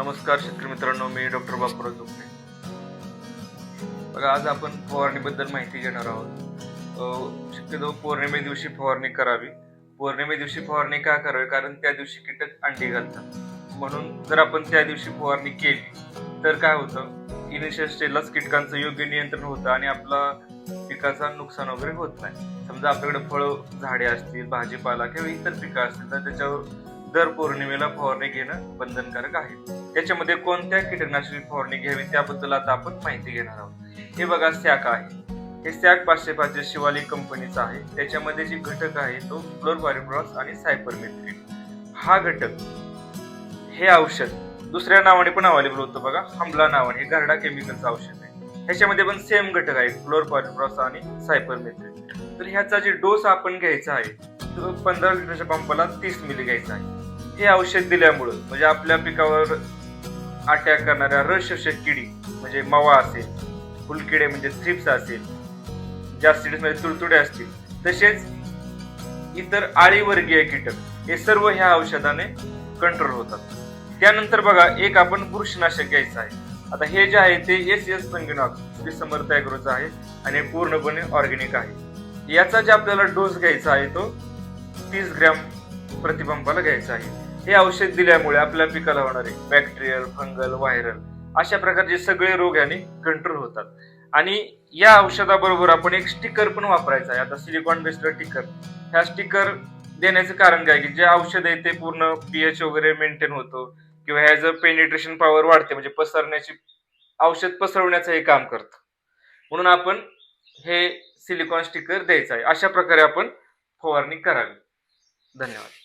नमस्कार शेतकरी मित्रांनो मी डॉक्टर बापूराज चोपडे बघा आज आपण फवारणीबद्दल माहिती घेणार आहोत. शक्यतो पौर्णिमे दिवशी फवारणी करावी. पौर्णिमे दिवशी फवारणी का करावी? कारण त्या दिवशी कीटक अंडी घालतात. म्हणून जर आपण त्या दिवशी फवारणी केली तर काय होतं? इनिशियल स्टेजलाच कीटकांचं योग्य नियंत्रण होतं आणि आपला पिकाचा नुकसान वगैरे होत नाही. समजा आपल्याकडे फळं झाडे असतील भाजीपाला किंवा इतर पिकं असतील तर त्याच्यावर दर पौर्णिमेला फवारणी घेणं बंधनकारक आहे. त्याच्यामध्ये कोणत्या कीटकनाशक फवारणी घ्यावी त्याबद्दल आता आपण माहिती घेणार आहोत. हे बघा सॅक आहे. हे सॅक पाचशे पाचशे शिवाली कंपनीचा आहे. त्याच्यामध्ये जे घटक आहे तो फ्लोरपारिप्रॉस आणि सायपरमेथ्रिन हा घटक हे औषध दुसऱ्या नावाने पण अवेलेबल होतं बघा. हमला नावाने हे घरडा केमिकलचं औषध आहे. ह्याच्यामध्ये पण सेम घटक आहे फ्लोरपारिप्रॉस आणि सायपरमेथ्रिन तर ह्याचा जे डोस आपण घ्यायचा आहे तो पंधरा लिटरच्या पंपाला तीस मिली घ्यायचा आहे. हे औषध दिल्यामुळं म्हणजे आपल्या पिकावर अटॅक करणाऱ्या रस किडी म्हणजे मवा असेल फुलकिडे म्हणजे थ्रिप्स असेल ज्या म्हणजे तुडतुडे असतील तसेच इतर आळीवर्गीय कीटक हे सर्व ह्या औषधाने कंट्रोल होतात. त्यानंतर बघा एक आपण बुरशीनाशक घ्यायचं आहे. आता हे जे आहे ते एस एस संगणक श्री समर्थ ॲग्रोचं आहे आणि पूर्णपणे ऑर्गॅनिक आहे. याचा जे आपल्याला डोस घ्यायचा आहे तो तीस ग्रॅम प्रतिबंबाला घ्यायचा आहे. हे औषध दिल्यामुळे आपल्या पिकाला होणारे बॅक्टेरियल फंगल व्हायरल अशा प्रकारचे सगळे रोग याने कंट्रोल होतात. आणि या औषधाबरोबर आपण एक स्टिकर पण वापरायचा आहे. आता सिलिकॉन बेस्ड स्टिकर ह्या स्टिकर देण्याचं कारण काय की जे औषध आहे ते पूर्ण पीएच वगैरे मेंटेन होतो किंवा ह्याचं पेनिट्रेशन पॉवर वाढते. म्हणजे पसरण्याची औषध पसरवण्याचं हे काम करतं. म्हणून आपण हे सिलिकॉन स्टिकर द्यायचं आहे. अशा प्रकारे आपण फवारणी करावी. धन्यवाद.